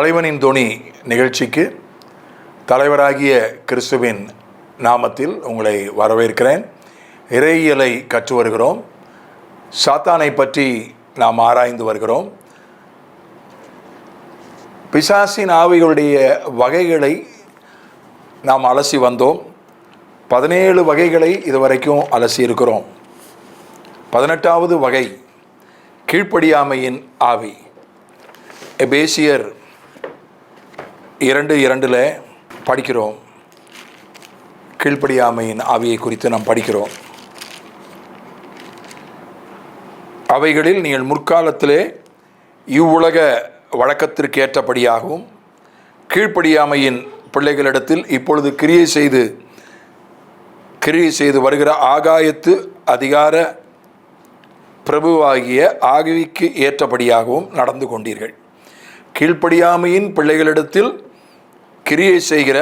தலைவனின் துணி நிகழ்ச்சிக்கு தலைவராகிய கிறிஸ்துவின் நாமத்தில் உங்களை வரவேற்கிறேன். இறையியலை கற்று வருகிறோம். சாத்தானை பற்றி நாம் ஆராய்ந்து வருகிறோம். பிசாசின் ஆவிகளுடைய வகைகளை நாம் அலசி வந்தோம். பதினேழு வகைகளை இதுவரைக்கும் அலசி இருக்கிறோம். பதினெட்டாவது வகை கீழ்ப்படியாமையின் ஆவி. எபேசியர் இரண்டு இரண்டில் படிக்கிறோம். கீழ்ப்படியாமையின் ஆவியை குறித்து நாம் படிக்கிறோம். அவைகளில் நீங்கள் முற்காலத்திலே இவ்வுலக வழக்கத்திற்கு ஏற்றபடியாகவும் கீழ்ப்படியாமையின் பிள்ளைகளிடத்தில் இப்பொழுது கிரியை செய்து கிரியை செய்து வருகிற ஆகாயத்து அதிகார பிரபுவாகிய ஆகிவிக்கு ஏற்றபடியாகவும் நடந்து கொண்டீர்கள். கீழ்ப்படியாமையின் பிள்ளைகளிடத்தில் கிரியை செய்கிற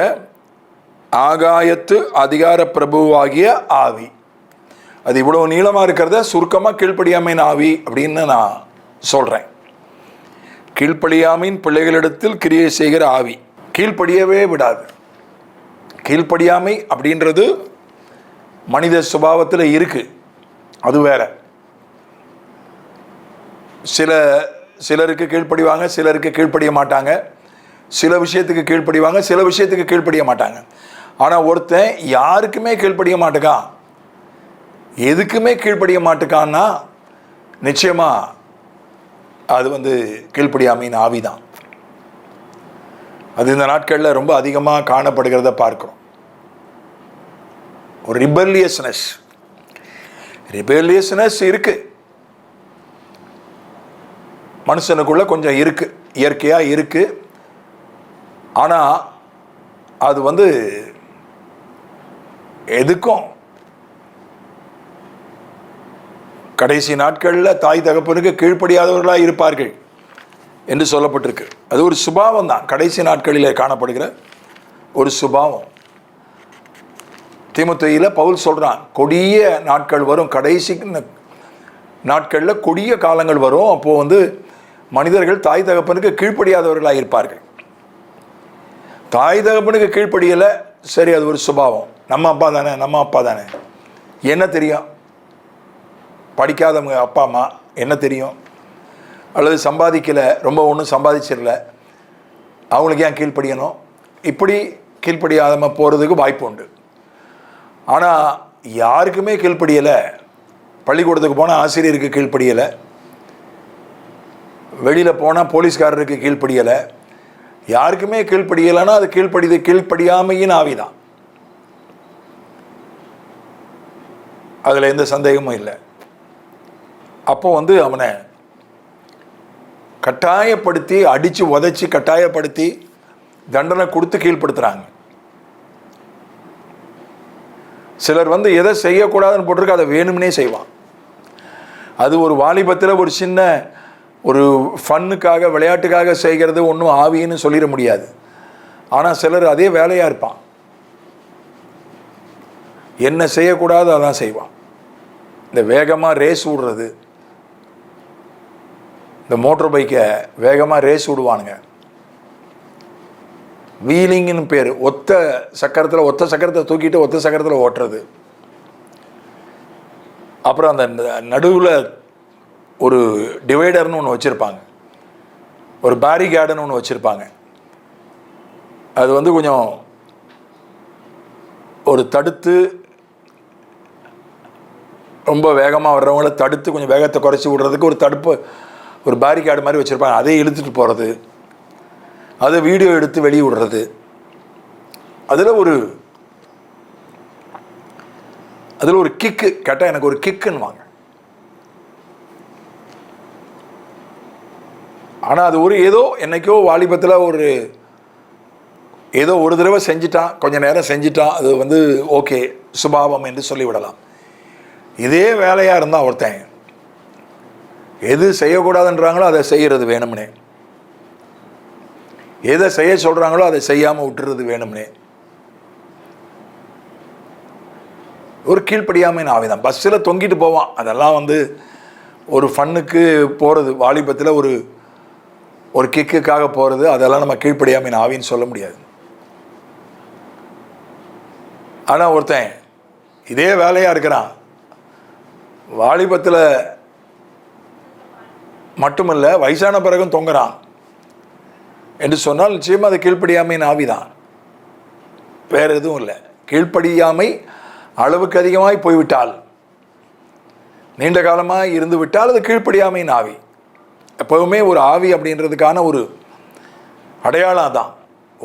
ஆகாயத்து அதிகார பிரபுவாகிய ஆவி. அது இவ்வளோ நீளமாக இருக்கிறத சுருக்கமாக கீழ்ப்படியாமையின் ஆவி அப்படின்னு நான் சொல்கிறேன் கீழ்ப்படியாமையின் பிள்ளைகளிடத்தில் கிரியை செய்கிற ஆவி. கீழ்ப்படியவே விடாது. கீழ்ப்படியாமை அப்படின்றது மனித சுபாவத்தில் இருக்கு. அது வேற. சில சிலருக்கு கீழ்ப்படிவாங்க சிலருக்கு கீழ்ப்படிய மாட்டாங்க. சில விஷயத்துக்கு கீழ்ப்படிவாங்க சில விஷயத்துக்கு கீழ்ப்படிய மாட்டாங்க. ஆனால் ஒருத்தன் யாருக்குமே கீழ்ப்படிய மாட்டுக்கான் எதுக்குமே கீழ்ப்படிய மாட்டுக்கான்னா நிச்சயமாக அது வந்து கீழ்ப்படியாமையின் ஆவிதான். அது இந்த நாட்களில் ரொம்ப அதிகமாக காணப்படுகிறத பார்க்குறோம். ஒரு ரிபல்லியஸ்னஸ். ரிபல்லியஸ்னஸ் இருக்கு. மனுஷனுக்குள்ள கொஞ்சம் இருக்கு. இயற்கையாக இருக்கு. ஆனால் அது வந்து எதுக்கும்? கடைசி நாட்களில் தாய் தகப்பனுக்கு கீழ்ப்படியாதவர்களாக இருப்பார்கள் என்று சொல்லப்பட்டிருக்கு. அது ஒரு சுபாவம் தான் கடைசி நாட்களில் காணப்படுகிற ஒரு சுபாவம். திமுத்தையில் பவுல் சொல்கிறான் கொடிய நாட்கள் வரும். கடைசி நாட்களில் கொடிய காலங்கள் வரும். அப்போது வந்து மனிதர்கள் தாய் தகப்பனுக்கு கீழ்ப்படியாதவர்களாக இருப்பார்கள். தாய் தகப்பனுக்கு கீழ்ப்படியலை சரி அது ஒரு சுபாவம். நம்ம அப்பா தானே நம்ம அப்பா தானே. என்ன தெரியும்? படிக்காதவங்க அப்பா அம்மா என்ன தெரியும்? அல்லது சம்பாதிக்கலை ரொம்ப ஒன்றும் சம்பாதிச்சிடல. அவங்களுக்கு ஏன் கீழ்ப்படியணும்? இப்படி கீழ்ப்படியாதம போகிறதுக்கு வாய்ப்பு உண்டு. ஆனால் யாருக்குமே கீழ்ப்படியலை. பள்ளிக்கூடத்துக்கு போனால் ஆசிரியருக்கு கீழ்ப்படியலை. வெளியில் போனால் போலீஸ்காரருக்கு கீழ்ப்படியலை. யாருக்குமே கீழ்ப்படியலைன்னா அது கீழ்ப்படிது கீழ்ப்படியாமையின் ஆவிதான். அதில் எந்த சந்தேகமும் இல்லை. அப்போ வந்து அவனை கட்டாயப்படுத்தி அடித்து உதைச்சி கட்டாயப்படுத்தி தண்டனை கொடுத்து கீழ்ப்படுத்துகிறாங்க சிலர் வந்து எதை செய்யக்கூடாதுன்னு போட்டிருக்க அதை வேணும்னே செய்வான். அது ஒரு வாலிபத்தில் ஒரு சின்ன ஒரு ஃபன்னுக்காக விளையாட்டுக்காக செய்கிறது ஒன்றும் ஆவின்னு சொல்லிட முடியாது. ஆனால் சிலர் அதே வேலையாக இருப்பான். என்ன செய்யக்கூடாது அதான் செய்வான். இந்த வேகமாக ரேஸ் விடுறது இந்த மோட்டர் பைக்கை வேகமாக ரேஸ் விடுவானுங்க வீலிங்னு பேர். ஒத்த சக்கரத்தில் ஒத்த சக்கரத்தை தூக்கிட்டு ஒத்த சக்கரத்தில் ஓட்டுறது. அப்புறம் அந்த நடுவில் ஒரு டிவைடர்னு ஒன்று வச்சுருப்பாங்க. ஒரு பேரிகேடுன்னு ஒன்று வச்சுருப்பாங்க. அது வந்து கொஞ்சம் ஒரு தடுத்து ரொம்ப வேகமாக வர்றவங்கள தடுத்து கொஞ்சம் வேகத்தை குறைச்சி விடுறதுக்கு ஒரு தடுப்பு ஒரு பேரிகேடு மாதிரி வச்சுருப்பாங்க. அதை இழுத்துட்டு போகிறது அதை வீடியோ எடுத்து வெளியே விடுறது. அதில் ஒரு அதில் ஒரு கிக்கு கேட்டால் எனக்கு ஒரு கிக்குன்னு வாங்க. ஆனால் அது ஒரு ஏதோ என்னைக்கோ வாலிபத்தில் ஒரு ஏதோ ஒரு தடவை செஞ்சிட்டான் கொஞ்சம் நேரம் செஞ்சிட்டான் அது வந்து ஓகே சுபாவம் என்று சொல்லிவிடலாம். இதே வேலையாக இருந்தால் ஒருத்தன் எது செய்யக்கூடாதுன்றாங்களோ அதை செய்கிறது வேணும்னே. எதை செய்ய சொல்கிறாங்களோ அதை செய்யாமல் விட்டுறது வேணும்னே. ஒரு கீழ்ப்படியாமைன்னு ஆவிதான். பஸ்ஸில் தொங்கிட்டு போவான். அதெல்லாம் வந்து ஒரு ஃபன்னுக்கு போகிறது வாலிபத்தில் ஒரு ஒரு கிக்குக்காக போகிறது அதெல்லாம் நம்ம கீழ்ப்படியாமல் ஆவின்னு சொல்ல முடியாது. ஆனால் ஒருத்தன் இதே வேலையாக இருக்கிறான். வாலிபத்தில் மட்டுமல்ல வயசான பிறகும் தொங்குறான். என்று சொன்னால் நிச்சயமாக அது கீழ்ப்படியாமையின் ஆவிதான். வேறு எதுவும் இல்லை. கீழ்ப்படியாமை அளவுக்கு அதிகமாய் போய்விட்டால் நீண்ட காலமாக இருந்து விட்டால் அது கீழ்ப்படியாமையின் ஆவி. எப்போவுமே ஒரு ஆவி அப்படின்றதுக்கான ஒரு அடையாளம் தான்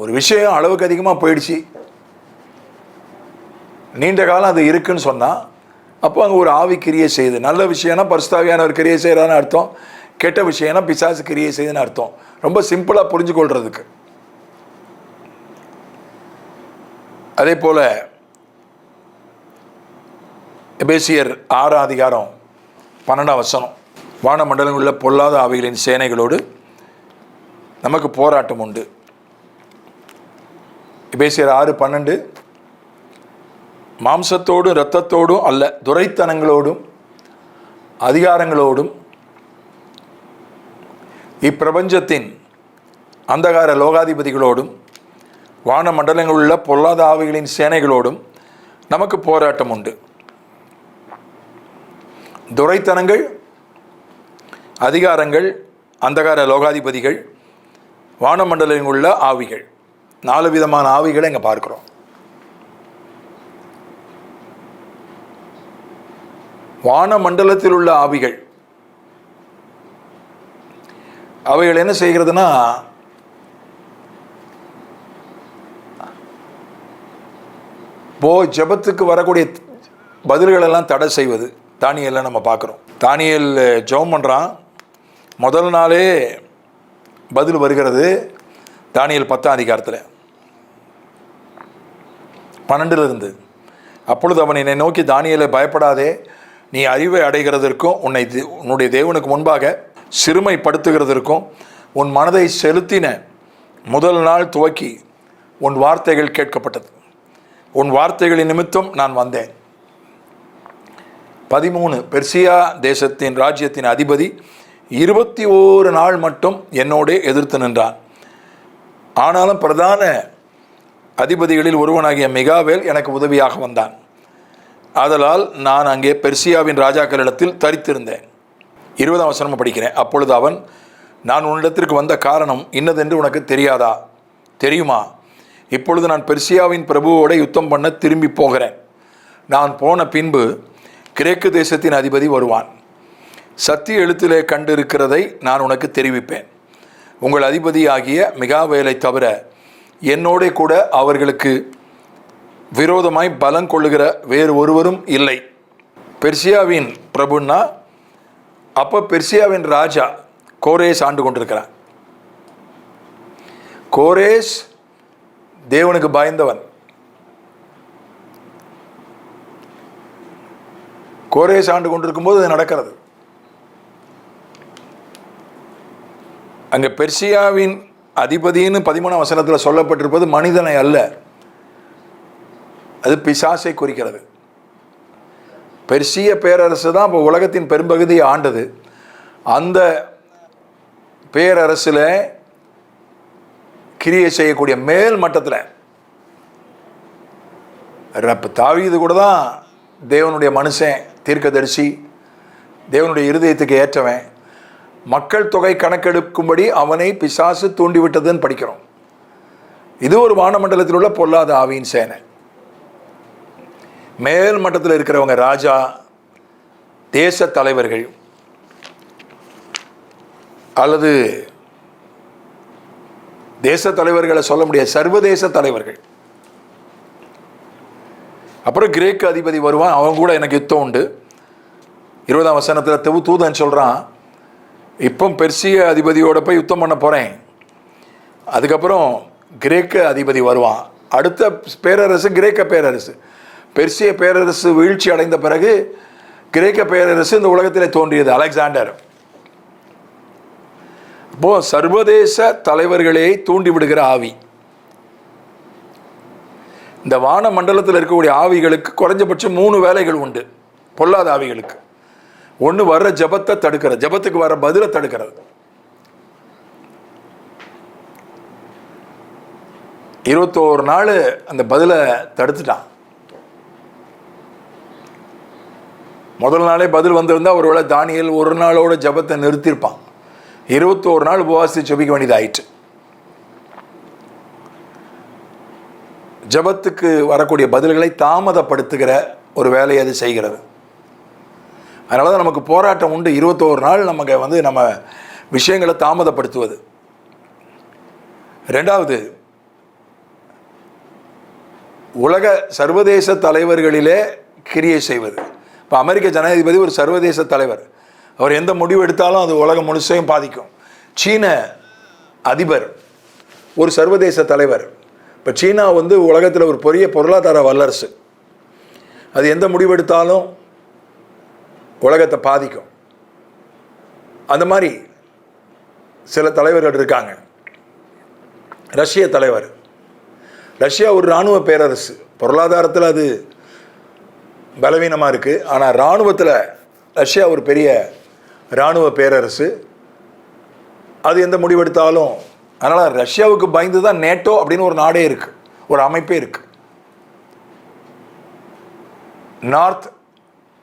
ஒரு விஷயம் அளவுக்கு அதிகமாக போயிடுச்சு. நீண்ட காலம் அது இருக்குன்னு சொன்னால் அப்போ அங்கே ஒரு ஆவி கிரியை செய்யுது. நல்ல விஷயம்னா பரிசுத்தாவியான ஒரு கிரியை செய்கிறான்னு அர்த்தம். கெட்ட விஷயம்னா பிசாசு கிரியை செய்யுதுன்னு அர்த்தம். ரொம்ப சிம்பிளாக புரிஞ்சு கொள்றதுக்கு அதே போல் எபேசியர் ஆறாம் அதிகாரம் பன்னெண்டாம் வசனம். வானமண்டலங்களில் பொல்லாத ஆவிகளின் சேனைகளோடு நமக்கு போராட்டம் உண்டு. பேசியர் ஆறு பன்னெண்டு மாம்சத்தோடும் இரத்தத்தோடும் அல்ல துரைத்தனங்களோடும் அதிகாரங்களோடும் இப்பிரபஞ்சத்தின் அந்தகார லோகாதிபதிகளோடும் வான மண்டலங்களில் உள்ள பொல்லாத ஆவிகளின் சேனைகளோடும் நமக்கு போராட்டம் உண்டு. துரைத்தனங்கள் அதிகாரங்கள் அந்தகார லோகாதிபதிகள் வானமண்டலங்களில் உள்ள ஆவிகள். நாலு விதமான ஆவிகளை இங்கே பார்க்குறோம். வானமண்டலத்தில் உள்ள ஆவிகள். அவைகள் என்ன செய்கிறதுனா போ ஜெபத்துக்கு வரக்கூடிய பதில்களெல்லாம் தடை செய்வது. தானியெல்லாம் நம்ம பார்க்குறோம். தானியல் ஜெபம் பண்ணுறான் முதல் நாளே பதில் வருகிறது. தானியல் பத்தாம் அதிகாரத்தில். பன்னெண்டுலேருந்து. அப்பொழுது அவன் என்னை நோக்கி தானியலை பயப்படாதே. நீ அறிவை அடைகிறதற்கும் உன்னை தே- உன்னுடைய தேவனுக்கு முன்பாக சிறுமைப்படுத்துகிறதற்கும் உன் மனதை செலுத்தின முதல் நாள் துவக்கி உன் வார்த்தைகள் கேட்கப்பட்டது. உன் வார்த்தைகளின் நிமித்தம் நான் வந்தேன். பதிமூணு. பெர்சியா தேசத்தின் ராஜ்யத்தின் அதிபதி இருபத்தி ஓரு நாள் மட்டும் என்னோடே எதிர்த்து நின்றான். ஆனாலும் பிரதான அதிபதிகளில் ஒருவனாகிய மிகாவேல் எனக்கு உதவியாக வந்தான். ஆதலால் நான் அங்கே பெர்சியாவின் ராஜாக்களிடத்தில் தரித்திருந்தேன். இருபதாம் வசனம் படிக்கிறேன். அப்பொழுது அவன் நான் உன்னிடத்திற்கு வந்த காரணம் இன்னதென்று உனக்கு தெரியாதா? தெரியுமா? இப்பொழுது நான் பெர்சியாவின் பிரபுவோட யுத்தம் பண்ண திரும்பி போகிறேன். நான் போன பின்பு கிரேக்கு தேசத்தின் அதிபதி வருவான். சத்திய எழுத்திலே கண்டிருக்கிறதை நான் உனக்கு தெரிவிப்பேன். உங்கள் அதிபதியாகிய மிகாவேலை தவிர என்னோட கூட அவர்களுக்கு விரோதமாய் பலம் கொள்ளுகிற வேறு ஒருவரும் இல்லை. பெர்சியாவின் பிரபுன்னா அப்போ பெர்சியாவின் ராஜா கோரேஸ் ஆண்டு கொண்டிருக்கிறான் கோரேஸ் தேவனுக்கு பயந்தவன். கோரேஸ் ஆண்டு கொண்டிருக்கும்போது அது நடக்கிறது. அங்கே பெர்சியாவின் அதிபதின்னு பதிமூணாம் வசனத்தில் சொல்லப்பட்டிருப்பது மனிதனை அல்ல. அது பிசாசை குறிக்கிறது. பெர்சிய பேரரசு தான் இப்போ உலகத்தின் பெரும்பகுதியை ஆண்டது. அந்த பேரரசில் கிரியை செய்யக்கூடிய மேல் மட்டத்தில் ரப்ப தாவீது கூட தான் தேவனுடைய மனுஷன் தீர்க்கதரிசி தேவனுடைய இருதயத்துக்கு ஏற்றவன். மக்கள் தொகை கணக்கெடுக்கும்படி அவனை பிசாசு தூண்டிவிட்டதுன்னு படிக்கிறோம். இது ஒரு வானமண்டலத்தில் உள்ள பொல்லாத ஆவியின் சேனை. மேல் மட்டத்தில் இருக்கிறவங்க ராஜா தேச தலைவர்கள் அல்லது தேச தலைவர்களை சொல்ல முடியாது சர்வதேச தலைவர்கள். அப்புறம் கிரேக்க அதிபதி வருவான் அவன் கூட எனக்கு யுத்தம் உண்டு. இருபதாம் வசனத்தில் தெவு தூதன் சொல்கிறான் இப்போ பெர்சிய அதிபதியோட போய் யுத்தம் பண்ண போகிறேன் அதுக்கப்புறம் கிரேக்க அதிபதி வருவான் அடுத்த பேரரசு கிரேக்க பேரரசு. பெர்சிய பேரரசு வீழ்ச்சி அடைந்த பிறகு கிரேக்க பேரரசு இந்த உலகத்தில் தோன்றியது அலெக்சாண்டர். இப்போ சர்வதேச தலைவர்களை தூண்டிவிடுகிற ஆவி. இந்த வான மண்டலத்தில் இருக்கக்கூடிய ஆவிகளுக்கு குறைஞ்சபட்சம் மூணு வேலைகள் உண்டு பொல்லாத ஆவிகளுக்கு. ஒன்று வர்ற ஜபத்தை தடுக்கிறது. ஜபத்துக்கு வர பதிலை தடுக்கிறது. இருபத்தோரு நாள் அந்த பதிலை தடுத்துட்டான். முதல் நாளே பதில் வந்திருந்தால் ஒருவேளை தானியல் ஒரு நாளோட ஜபத்தை நிறுத்தியிருப்பான். இருபத்தோரு நாள் உபவாசி ஜபிக்க வேண்டியது ஆயிட்டு ஜபத்துக்கு வரக்கூடிய பதில்களை தாமதப்படுத்துகிற ஒரு வேலையை அது செய்கிறது. அதனால தான் நமக்கு போராட்டம் உண்டு. இருபத்தோரு நாள் நமக்கு வந்து நம்ம விஷயங்களை தாமதப்படுத்துவது. ரெண்டாவது உலக சர்வதேச தலைவர்களிலே கிரியை செய்வது. இப்போ அமெரிக்க ஜனாதிபதி ஒரு சர்வதேச தலைவர். அவர் எந்த முடிவு எடுத்தாலும் அது உலகம் முழுசையும் பாதிக்கும். சீன அதிபர் ஒரு சர்வதேச தலைவர். இப்போ சீனா வந்து உலகத்தில் ஒரு பெரிய பொருளாதார வல்லரசு. அது எந்த முடிவு எடுத்தாலும் உலகத்தை பாதிக்கும். அந்த மாதிரி சில தலைவர்கள் இருக்காங்க. ரஷ்ய தலைவர். ரஷ்யா ஒரு இராணுவ பேரரசு. பொருளாதாரத்தில் அது பலவீனமாக இருக்குது ஆனால் இராணுவத்தில் ரஷ்யா ஒரு பெரிய இராணுவ பேரரசு. அது எந்த முடிவெடுத்தாலும் அதனால் ரஷ்யாவுக்கு பயந்து தான் நேட்டோ அப்படின்னு ஒரு நாடே இருக்குது ஒரு அமைப்பே இருக்குது North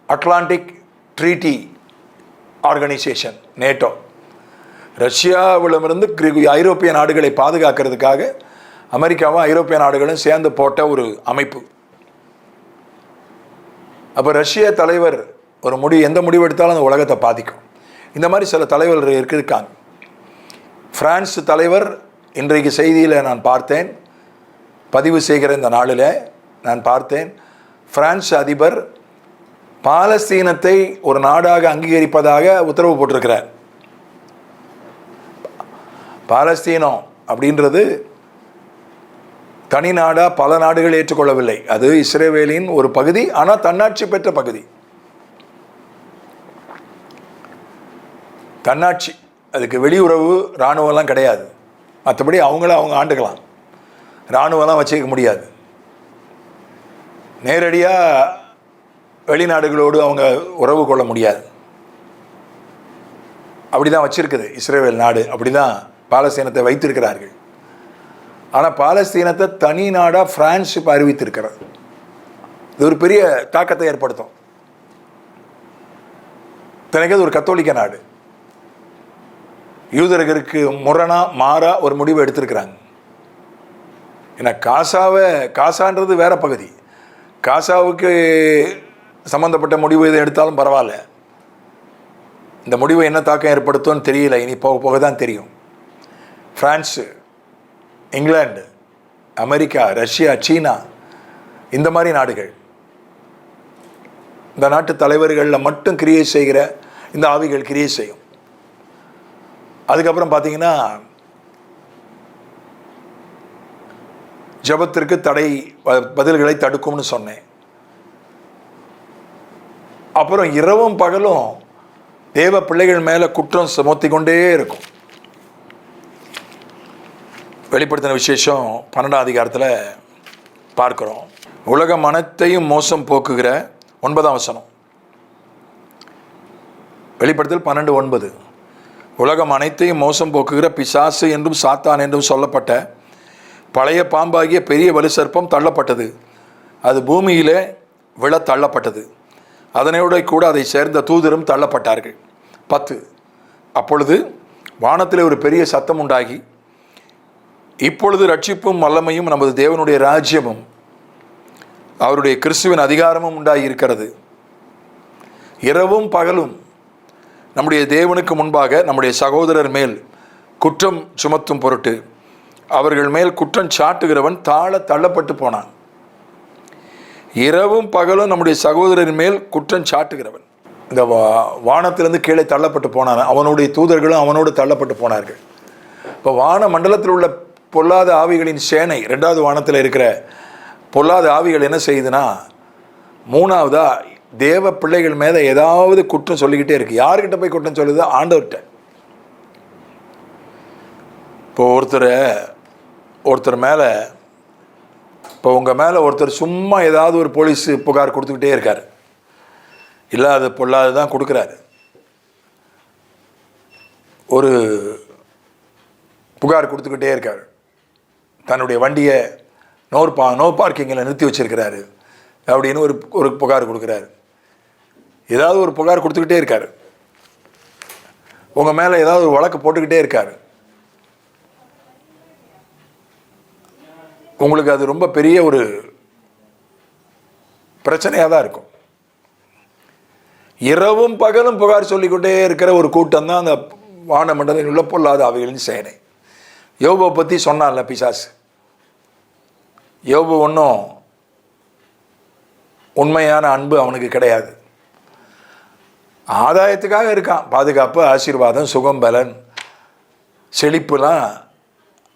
Atlantic Treaty Organisation NATO ரஷ்யாவிடமிருந்து ஐரோப்பிய நாடுகளை பாதுகாக்கிறதுக்காக அமெரிக்காவும் ஐரோப்பிய நாடுகளும் சேர்ந்து போட்ட ஒரு அமைப்பு. அப்போ ரஷ்ய தலைவர் ஒரு முடிவு எந்த முடிவு எடுத்தாலும் அந்த உலகத்தை பாதிக்கும். இந்த மாதிரி சில தலைவர்கள் இருக்கிருக்காங்க இருக்காங்க தலைவர் இன்றைக்கு செய்தியில் நான் பார்த்தேன். பதிவு செய்கிற இந்த நாளில் நான் பார்த்தேன். ஃப்ரான்ஸ் அதிபர் பாலஸ்தீனத்தை ஒரு நாடாக அங்கீகரிப்பதாக உத்தரவு போட்டிருக்கிறார். பாலஸ்தீனம் அப்படின்றது தனி நாடா பல நாடுகள் ஏற்றுக்கொள்ளவில்லை. அது இஸ்ரேவேலின் ஒரு பகுதி ஆனால் தன்னாட்சி பெற்ற பகுதி. தன்னாட்சி அதுக்கு வெளியுறவு இராணுவம்லாம் கிடையாது. மற்றபடி அவங்கள அவங்க ஆண்டுக்கலாம். இராணுவம்லாம் வச்சுக்க முடியாது. நேரடியாக வெளிநாடுகளோடு அவங்க உறவு கொள்ள முடியாது. அப்படி தான் வச்சிருக்குது இஸ்ரேல் நாடு. அப்படி தான் பாலஸ்தீனத்தை வைத்திருக்கிறார்கள். ஆனால் பாலஸ்தீனத்தை தனி நாடாக பிரான்ஸ் இப்போ அறிவித்திருக்கிறது. இது ஒரு பெரிய தாக்கத்தை ஏற்படுத்தும். தனக்கு அது ஒரு கத்தோலிக்க நாடு. யூதர்களுக்கு முரணா மாறா ஒரு முடிவு எடுத்திருக்கிறாங்க. ஏன்னா காசாவை காசான்றது வேற பகுதி. காசாவுக்கு சம்மந்தப்பட்ட முடிவு எது எடுத்தாலும் பரவாயில்ல. இந்த முடிவு என்ன தாக்கம் ஏற்படுத்தும்னு தெரியல. இனி போக போக தான் தெரியும். ஃப்ரான்ஸு இங்கிலாந்து அமெரிக்கா ரஷ்யா சீனா இந்த மாதிரி நாடுகள். இந்த நாட்டு தலைவர்களில் மட்டும் கிரியை செய்கிற இந்த ஆவிகள் கிரியை செய்யும். அதுக்கப்புறம் பார்த்தீங்கன்னா ஜபத்திற்கு தடை ப- பதில்களை தடுக்கும்னு சொன்னேன். அப்புறம் இரவும் பகலும் தேவ பிள்ளைகள் மேலே குற்றம் சுமத்தி கொண்டே இருக்கும். வெளிப்படுத்தின விசேஷம் பன்னெண்டாம் அதிகாரத்தில் பார்க்குறோம். உலக மனத்தையும் மோசம் போக்குகிற ஒன்பதாம் வசனம். வெளிப்படுத்தல் பன்னெண்டு ஒன்பது. உலகம் அனைத்தையும் மோசம் போக்குகிற பிசாசு என்றும் சாத்தான் என்றும் சொல்லப்பட்ட பழைய பாம்பாகிய பெரிய வலு சர்ப்பம் தள்ளப்பட்டது. அது பூமியிலே விழ தள்ளப்பட்டது அதனோட கூட அதை சேர்ந்த தூதரும் தள்ளப்பட்டார்கள். பத்து. அப்பொழுது வானத்திலே ஒரு பெரிய சத்தம் உண்டாகி இப்பொழுது ரட்சிப்பும் வல்லமையும் நமது தேவனுடைய ராஜ்யமும் அவருடைய கிறிஸ்துவின் அதிகாரமும் உண்டாகி இருக்கிறது இரவும் பகலும் நம்முடைய தேவனுக்கு முன்பாக நம்முடைய சகோதரர் மேல் குற்றம் சுமத்தும் பொருட்டு அவர்கள் மேல் குற்றம் சாட்டுகிறவன் தாழ தள்ளப்பட்டு போனான். இரவும் பகலும் நம்முடைய சகோதரர் மேல் குற்றம் சாட்டுகிறவன். இந்த வா- வானத்திலிருந்து கீழே தள்ளப்பட்டு போனான். அவனுடைய தூதர்களும் அவனோடு தள்ளப்பட்டு போனார்கள். இப்போ வான மண்டலத்தில் உள்ள பொல்லாத ஆவிகளின் சேனை ரெண்டாவது வானத்தில் இருக்கிற பொல்லாத ஆவிகள் என்ன செய்யுதுன்னா மூணாவதா தேவ பிள்ளைகள் மேலே ஏதாவது குற்றம் சொல்லிக்கிட்டே இருக்கு. யார்கிட்ட போய் குற்றம் சொல்லுது? ஆண்டவர்கிட்ட. இப்போ ஒருத்தர் ஒருத்தர் மேலே இப்போ உங்கள் மேலே ஒருத்தர் சும்மா ஏதாவது ஒரு போலீஸ் புகார் கொடுத்துக்கிட்டே இருக்கார். இல்லாத பொல்லாது தான் கொடுக்குறாரு. ஒரு புகார் கொடுத்துக்கிட்டே இருக்கார். தன்னுடைய வண்டியை நோர் பா நோ பார்க்கிங்கில் நிறுத்தி வச்சிருக்கிறாரு. அப்படின்னு ஒரு ஒரு புகார் கொடுக்குறாரு. ஏதாவது ஒரு புகார் கொடுத்துக்கிட்டே இருக்கார். உங்கள் மேலே ஏதாவது ஒரு வழக்கு போட்டுக்கிட்டே இருக்காரு. உங்களுக்கு அது ரொம்ப பெரிய ஒரு பிரச்சனையாக தான் இருக்கும். இரவும் பகலும் புகார் சொல்லிக்கொண்டே இருக்கிற ஒரு கூட்டம் தான் அந்த வானமண்டலம் உள்ள பொல்லாத அவைகளின் சேனை. யோபை பற்றி சொன்னான்ல பிசாசு. யோபு ஒன்றும் உண்மையான அன்பு அவனுக்கு கிடையாது. ஆதாயத்துக்காக இருக்கான். பாதுகாப்பு ஆசீர்வாதம் சுகம் பலன் செழிப்புலாம்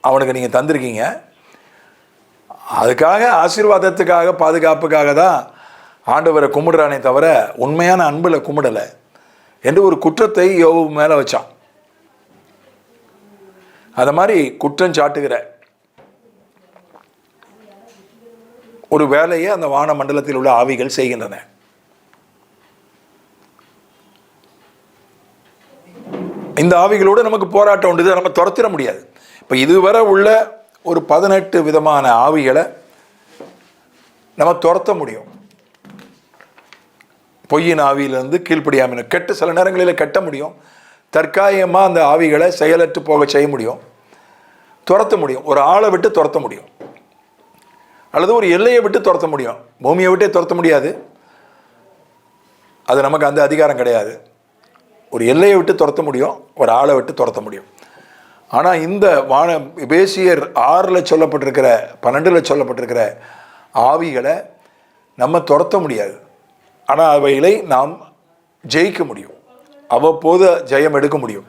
அவனுக்கு நீங்கள் தந்திருக்கீங்க. அதுக்காக ஆசீர்வாதத்துக்காக பாதுகாப்புக்காக தான் ஆண்டவரை கும்பிடுறானே தவிர உண்மையான அன்பில் கும்பிடலை என்று ஒரு குற்றத்தை யோவு மேலே வச்சான். அது மாதிரி குற்றம் சாட்டுகிற ஒரு வேலையை அந்த வான மண்டலத்தில் உள்ள ஆவிகள் செய்கின்றன. இந்த ஆவிகளோடு நமக்கு போராட்டம் உண்டு நம்ம துரத்திட முடியாது. இப்போ இதுவரை உள்ள ஒரு பதினெட்டு விதமான ஆவிகளை நம்ம துரத்த முடியும். பொய்யின் ஆவியிலிருந்து கீழ்ப்படியாமல் கெட்ட சில நேரங்களில் கட்ட முடியும். தற்காலிகமாக அந்த ஆவிகளை செயலற்று போக செய்ய முடியும். துரத்த முடியும். ஒரு ஆளை விட்டு துரத்த முடியும். அல்லது ஒரு எல்லையை விட்டு துரத்த முடியும். பூமியை விட்டே துரத்த முடியாது. அது நமக்கு அந்த அதிகாரம் கிடையாது. ஒரு எல்லையை விட்டு துரத்த முடியும். ஒரு ஆளை விட்டு துரத்த முடியும். ஆனால் இந்த வான பேசியர் ஆறில் சொல்லப்பட்டிருக்கிற பன்னெண்டில் சொல்லப்பட்டிருக்கிற ஆவிகளை நம்ம துரத்த முடியாது. ஆனால் அவைகளை நாம் ஜெயிக்க முடியும். அவ்வப்போது ஜெயம் எடுக்க முடியும்.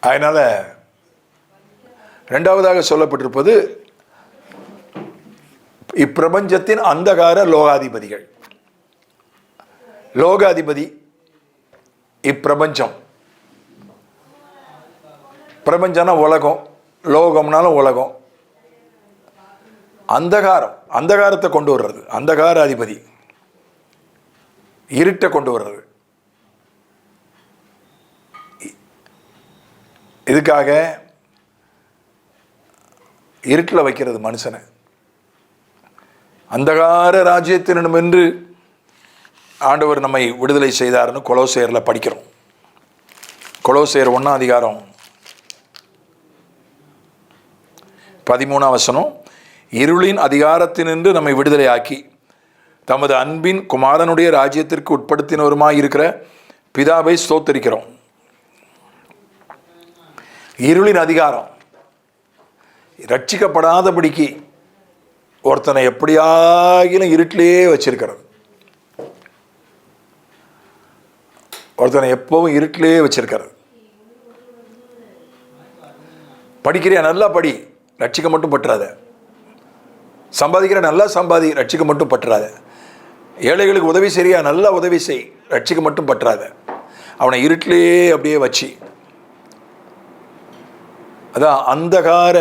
அதனால் ரெண்டாவதாக சொல்லப்பட்டிருப்பது இப்பிரபஞ்சத்தின் அந்தகார லோகாதிபதிகள். லோகாதிபதி இப்பிரபஞ்சம். பிரபஞ்சம்னா உலகம் லோகம்னாலும் உலகம். அந்தகாரம் அந்தகாரத்தை கொண்டு வர்றது அந்தகார அதிபதி இருட்டை கொண்டு வர்றது. இதுக்காக இருட்டில் வைக்கிறது மனுஷனை. அந்தகார ராஜ்யத்தினிடமென்று ஆண்டவர் நம்மை விடுதலை செய்தார்னு கொலோசேரில் படிக்கிறோம். கொலோசேர் ஒன்றாம் அதிகாரம் பதிமூணாம் வசனம் இருளின் அதிகாரத்தினின்று நம்மை விடுதலையாக்கி தமது அன்பின் குமாரனுடைய ராஜ்யத்திற்கு உட்படுத்தினவருமாய் இருக்கிற பிதாவை ஸ்தோத்தரிக்கிறோம். இருளின் அதிகாரம். ரட்சிக்கப்படாதபடிக்கு ஒருத்தனை எப்படியாகிலும் இருட்டிலேயே வச்சிருக்கிறது. ஒருத்தனை எப்பவும் இருட்டிலேயே வச்சிருக்கிறது. படிக்கிறியா? நல்லா படி. ரட்சிக்க மட்டும் பற்றாத. சம்பாதிக்கிற நல்லா சம்பாதி ரட்சிக்க மட்டும் பற்றாத. ஏழைகளுக்கு உதவி சரியா நல்லா உதவி செய் ரட்சிக்க மட்டும் பற்றாத. அவனை இருட்டிலேயே அப்படியே வச்சு. அதான் அந்தகார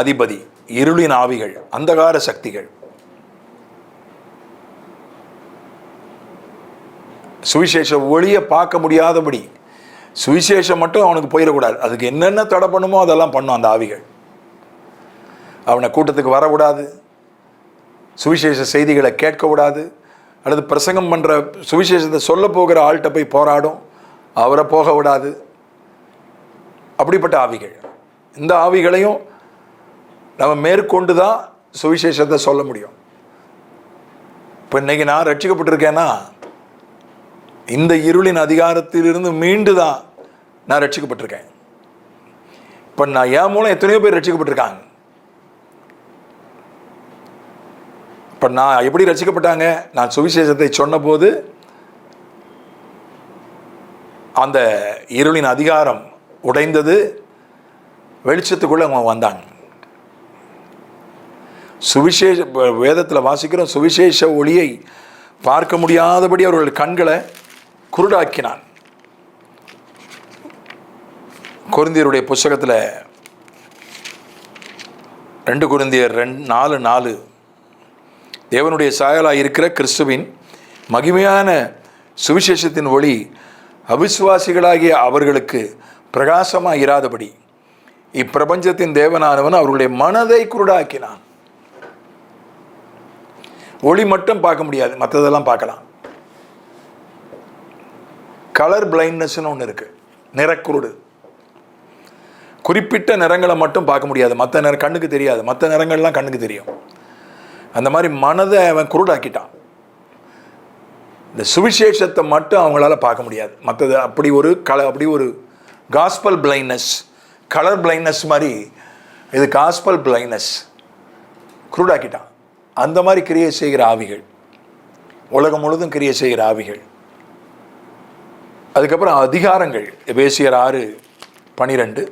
அதிபதி இருளின் ஆவிகள் அந்தகார சக்திகள். சுவிசேஷ ஒளியை பார்க்க முடியாதபடி சுவிசேஷம் மட்டும் அவனுக்கு போயிடக்கூடாது. அதுக்கு என்னென்ன தடை பண்ணுமோ அதெல்லாம் பண்ணும் அந்த ஆவிகள். அவனை கூட்டத்துக்கு வரக்கூடாது. சுவிசேஷ செய்திகளை கேட்கக்கூடாது. அல்லது பிரசங்கம் பண்ணுற சுவிசேஷத்தை சொல்ல போகிற ஆள்கிட்ட போய் போராடும். அவரை போக விடாது அப்படிப்பட்ட ஆவிகள். இந்த ஆவிகளையும் நம்ம மேற்கொண்டு தான் சுவிசேஷத்தை சொல்ல முடியும். இப்போ இன்னைக்கு நான் ரட்சிக்கப்பட்டிருக்கேன்னா இந்த இருளின் அதிகாரத்திலிருந்து மீண்டு தான் நான் ரட்சிக்கப்பட்டிருக்கேன். இப்போ நான் என் மூலம் எத்தனையோ பேர் ரட்சிக்கப்பட்டிருக்காங்க. இப்போ நான் எப்படி ரட்சிக்கப்பட்டாங்க? நான் சுவிசேஷத்தை சொன்னபோது அந்த இருளின் அதிகாரம் உடைந்தது. வெளிச்சத்துக்குள்ள அவங்க வந்தாங்க சுவிசேஷ வேதத்தில் வாசிக்கிறோம் சுவிசேஷ ஒளியை பார்க்க முடியாதபடி அவர்கள் கண்களை குருடாக்கினான். குருந்தியருடைய புஸ்தகத்தில் ரெண்டு குருந்தியர் ரெண்டு நாலு நாலு. தேவனுடைய சாயலாக இருக்கிற கிறிஸ்துவின் மகிமையான சுவிசேஷத்தின் ஒளி அவிசுவாசிகளாகிய அவர்களுக்கு பிரகாசமாக இராதபடி இப்பிரபஞ்சத்தின் தேவனானவன் அவர்களுடைய மனதை குருடாக்கினான். ஒளி மட்டும் பார்க்க முடியாது. மற்றதெல்லாம் பார்க்கலாம். கலர் பிளைண்ட்னஸ்னு ஒன்று இருக்குது நிறக்குருடு. குறிப்பிட்ட நிறங்களை மட்டும் பார்க்க முடியாது. மற்ற நிறம் கண்ணுக்கு தெரியாது. மற்ற நிறங்கள்லாம் கண்ணுக்கு தெரியும். அந்த மாதிரி மனதை அவன் குருடாக்கிட்டான். இந்த சுவிசேஷத்தை மட்டும் அவங்களால பார்க்க முடியாது. மற்றது அப்படி ஒரு கல அப்படி ஒரு காஸ்பல் பிளைண்ட்னஸ் கலர் பிளைண்ட்னஸ் மாதிரி இது காஸ்பல் பிளைண்ட்னஸ் குருடாக்கிட்டான். அந்த மாதிரி கிரியை செய்கிற ஆவிகள் உலகம் முழுதும் கிரியை செய்கிற ஆவிகள். அதுக்கப்புறம் அதிகாரங்கள். பேசியர் ஆறு பனிரெண்டு.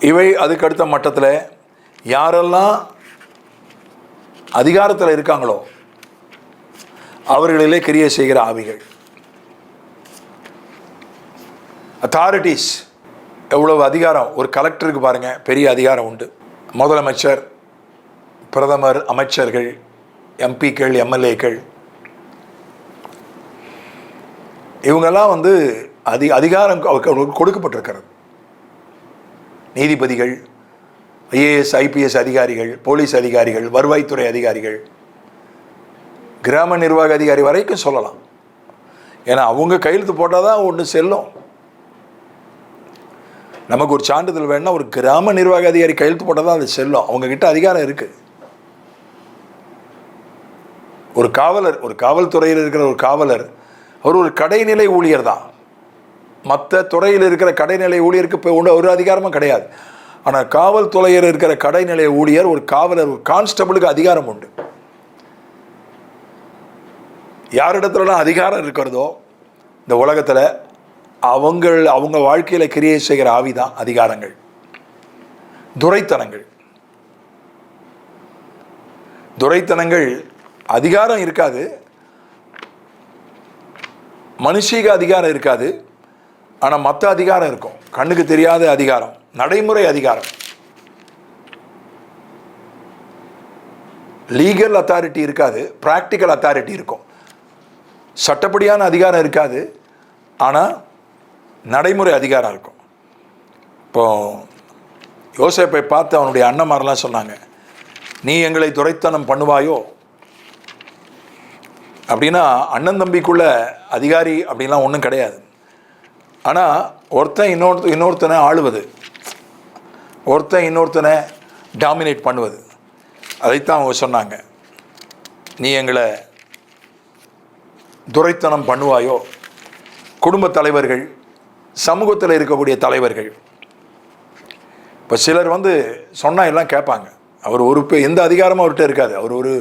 இவை அதுக்கு அடுத்த மட்டத்தில் யாரெல்லாம் அதிகாரத்தில் இருக்காங்களோ அவர்களிலே கிரியை செய்கிற ஆவிகள். அத்தாரிட்டிஸ் எவ்வளவு அதிகாரம்? ஒரு கலெக்டருக்கு பாருங்க பெரிய அதிகாரம் உண்டு. முதலமைச்சர் பிரதமர் அமைச்சர்கள் எம்பிக்கள் எம்எல்ஏக்கள் இவங்கெல்லாம் வந்து அதி அதிகாரம் கொடுக்கப்பட்டிருக்கிறது. நீதிபதிகள் ஐஏஎஸ் ஐபிஎஸ் அதிகாரிகள் போலீஸ் அதிகாரிகள் வருவாய்த்துறை அதிகாரிகள் கிராம நிர்வாக அதிகாரி வரைக்கும் சொல்லலாம். ஏன்னா அவங்க கையெழுத்து போட்டால் தான் ஒன்று செல்லும். நமக்கு ஒரு சான்றிதழ் வேணும்னா ஒரு கிராம நிர்வாக அதிகாரி கையெழுத்து போட்டால் தான் அது செல்லும். அவங்கக்கிட்ட அதிகாரம் இருக்குது ஒரு காவலர் ஒரு காவல்துறையில் இருக்கிற ஒரு காவலர் அவர் ஒரு கடைநிலை ஊழியர் தான். மற்ற துறையில் இருக்கிற கடைநிலை ஊழியருக்கு இப்போ ஒன்று ஒரு அதிகாரமும் கிடையாது. ஆனால் காவல்துறையில் இருக்கிற கடைநிலை ஊழியர் ஒரு காவலர் ஒரு கான்ஸ்டபிளுக்கு அதிகாரம் உண்டு. யாரிடத்துலலாம் அதிகாரம் இருக்கிறதோ இந்த உலகத்தில் அவங்கள் அவங்க வாழ்க்கையில் கிரியை செய்கிற ஆவிதான் அதிகாரங்கள். துரைத்தனங்கள். துரைத்தனங்கள் அதிகாரம் இருக்காது. மனுஷீக அதிகாரம் இருக்காது. ஆனால் மற்ற அதிகாரம் இருக்கும். கண்ணுக்கு தெரியாத அதிகாரம் நடைமுறை அதிகாரம். லீகல் அத்தாரிட்டி இருக்காது ப்ராக்டிக்கல் அத்தாரிட்டி இருக்கும். சட்டப்படியான அதிகாரம் இருக்காது ஆனால் நடைமுறை அதிகாரம் இருக்கும். இப்போ யோசேப்பை பார்த்து அவனுடைய அண்ணன்மாரெல்லாம் சொன்னாங்க நீ எங்களை துரைத்தனம் பண்ணுவாயோ? அப்படின்னா அண்ணன் தம்பிக்குள்ள அதிகாரி அப்படின்லாம் ஒன்றும் கிடையாது. ஆனால் ஒருத்தன் இன்னொருத்த இன்னொருத்தனை ஆளுவது. ஒருத்தன் இன்னொருத்தனை டாமினேட் பண்ணுவது. அதைத்தான் அவங்க சொன்னாங்க. நீ எங்களை துரைத்தனம் பண்ணுவாயோ? குடும்ப தலைவர்கள் சமூகத்தில் இருக்கக்கூடிய தலைவர்கள். இப்போ சிலர் வந்து சொன்னால் எல்லாம் கேட்பாங்க. அவர் ஒரு எந்த அதிகாரமும் அவர்கிட்ட இருக்காது. அவர் ஒரு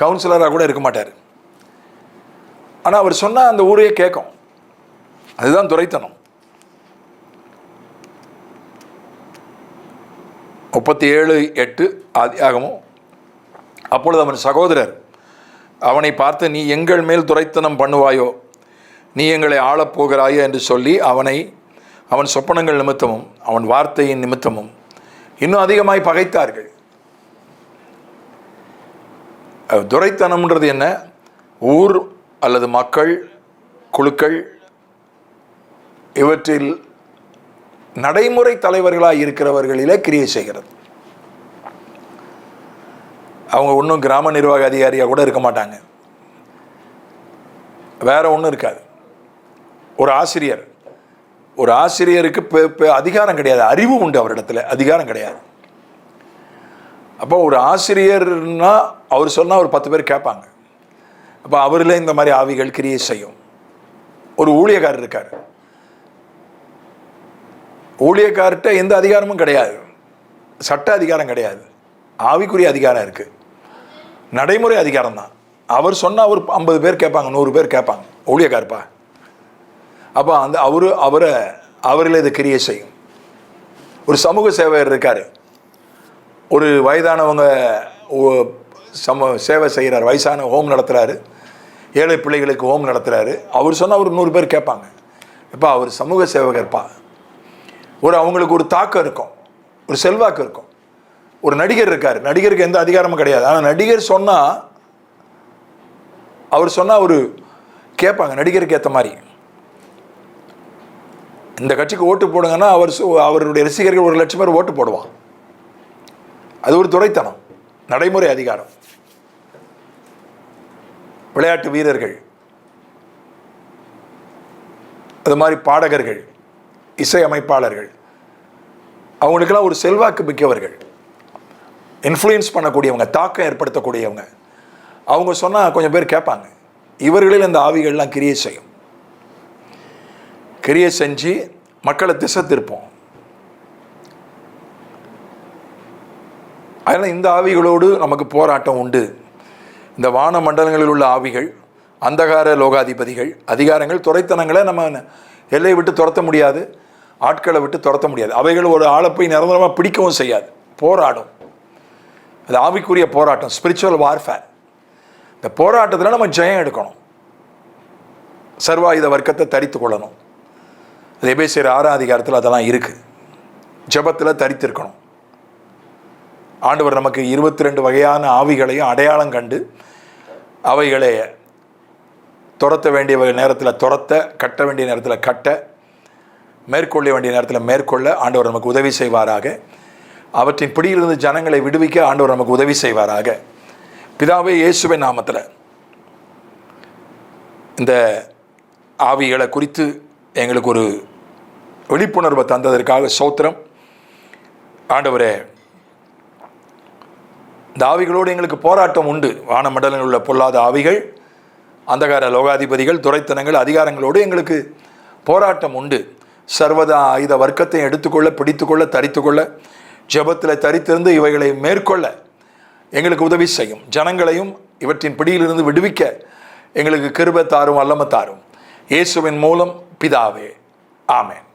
கவுன்சிலராக கூட இருக்க மாட்டார். ஆனால் அவர் சொன்னால் அந்த ஊரையே கேட்கும். அதுதான் துரைத்தனம். முப்பத்தி ஏழு எட்டு ஆதியாகமும். அப்பொழுது அவன் சகோதரர் அவனை பார்த்து நீ எங்கள் மேல் துரைத்தனம் பண்ணுவாயோ? நீ எங்களை ஆளப் போகிறாயோ? என்று சொல்லி அவனை அவன் சொப்பனங்கள் நிமித்தமும் அவன் வார்த்தையின் நிமித்தமும் இன்னும் அதிகமாய் பகைத்தார்கள். துரைத்தனம்ன்றது என்ன? ஊர் அல்லது மக்கள் குழுக்கள் இவற்றில் நடைமுறை தலைவர்களாக இருக்கிறவர்களிலே கிரியை செய்கிறது. அவங்க ஒன்றும் கிராம நிர்வாக அதிகாரியாக கூட இருக்க மாட்டாங்க. வேற ஒன்றும் இருக்காது. ஒரு ஆசிரியர் ஒரு ஆசிரியருக்கு பெ- அதிகாரம் கிடையாது. அறிவு உண்டு அவரிடத்துல. அதிகாரம் கிடையாது. அப்போ ஒரு ஆசிரியர்னா அவர் சொன்னால் ஒரு பத்து பேர் கேட்பாங்க. அப்போ அவரில் இந்த மாதிரி ஆவிகள் கிரியை செய்யும். ஒரு ஊழியக்காரர் இருக்கார். ஊழியக்கார்ட்ட எந்த அதிகாரமும் கிடையாது. சட்ட அதிகாரம் கிடையாது. ஆவிக்குரிய அதிகாரம் இருக்கு. நடைமுறை அதிகாரம் தான். அவர் சொன்னால் ஒரு ஐம்பது பேர் கேட்பாங்க நூறு பேர் கேட்பாங்க. ஊழியக்கார்ப்பா. அப்போ அந்த அவரு அவரை அவரில் இது கிரியை செய்யும். ஒரு சமூக சேவையர் இருக்கார். ஒரு வயதானவங்க சம சேவை செய்கிறார் வயசான ஹோம் நடத்துகிறாரு ஏழை பிள்ளைகளுக்கு ஹோம் நடத்துகிறாரு அவர் சொன்னால் ஒரு நூறு பேர் கேட்பாங்க. இப்போ அவர் சமூக சேவகர்ப்பா? ஒரு அவங்களுக்கு ஒரு தாக்கம் இருக்கும். ஒரு செல்வாக்கு இருக்கும். ஒரு நடிகர் இருக்கார். நடிகருக்கு எந்த அதிகாரமும் கிடையாது. ஆனால் நடிகர் சொன்னால் அவர் சொன்னால் ஒரு கேட்பாங்க. நடிகருக்கு ஏற்ற மாதிரி. இந்த கட்சிக்கு ஓட்டு போடுங்கன்னா அவர் சு- அவருடைய ரசிகர்கள் ஒரு லட்சம் பேர் ஓட்டு போடுவான் அது ஒரு துறைத்தனம். நடைமுறை அதிகாரம். விளையாட்டு வீரர்கள் அது மாதிரி பாடகர்கள் இசையமைப்பாளர்கள் அவங்களுக்கெல்லாம் ஒரு செல்வாக்கு மிக்கவர்கள் இன்ஃப்ளூயன்ஸ் பண்ணக்கூடியவங்க தாக்கம் ஏற்படுத்தக்கூடியவங்க. அவங்க சொன்னால் கொஞ்சம் பேர் கேட்பாங்க இவர்களில் இந்த ஆவிகள்லாம் கிரியை செய்யும். கிரியை செஞ்சு மக்களை திசை திருப்போம். அதனால் இந்த ஆவிகளோடு நமக்கு போராட்டம் உண்டு. இந்த வான மண்டலங்களில் உள்ள ஆவிகள் அந்தகார லோகாதிபதிகள் அதிகாரங்கள் துறைத்தனங்களை நம்ம எல்லையை விட்டு துரத்த முடியாது ஆட்களை விட்டு துரத்த முடியாது. அவைகள் ஒரு ஆளை போய் நிரந்தரமாக பிடிக்கவும் செய்யாது. போராடும். அது ஆவிக்குரிய போராட்டம் ஸ்பிரிச்சுவல் வார்ஃபேர் இந்த போராட்டத்தில் நம்ம ஜெயம் எடுக்கணும். சர்வாயுத வர்க்கத்தை தரித்து கொள்ளணும். அது எபேசியர் ஆறாம் அதிகாரத்தில் அதெல்லாம் இருக்குது ஜெபத்தில் தரித்திருக்கணும். ஆண்டவர் நமக்கு இருபத்தி ரெண்டு வகையான ஆவிகளையும் அடையாளம் கண்டு அவைகளை துரத்த வேண்டிய நேரத்தில் துரத்த கட்ட வேண்டிய நேரத்தில் கட்ட மேற்கொள்ள வேண்டிய நேரத்தில் மேற்கொள்ள ஆண்டவர் நமக்கு உதவி செய்வாராக. அவற்றின் பிடியிலிருந்து ஜனங்களை விடுவிக்க ஆண்டவர் நமக்கு உதவி செய்வாராக. பிதாவே இயேசுவின் நாமத்தில். இந்த ஆவிகளை குறித்து எங்களுக்கு ஒரு விழிப்புணர்வை தந்ததற்காக சோத்திரம். ஆண்டவரே இந்த ஆவிகளோடு எங்களுக்கு போராட்டம் உண்டு. வானமண்டலங்களில் உள்ள பொல்லாத ஆவிகள் அந்தகார லோகாதிபதிகள் துறைத்தனங்கள் அதிகாரங்களோடு எங்களுக்கு போராட்டம் உண்டு. சர்வத ஆயுத வர்க்கத்தை எடுத்துக்கொள்ள பிடித்துக்கொள்ள தரித்துக்கொள்ள ஜெபத்தில் தரித்திருந்து இவைகளை மேற்கொள்ள எங்களுக்கு உதவி செய்யும். ஜனங்களையும் இவற்றின் பிடியிலிருந்து விடுவிக்க எங்களுக்கு கிருபை தாரும் வல்லம தாரும். இயேசுவின் மூலம் பிதாவே. ஆமேன்.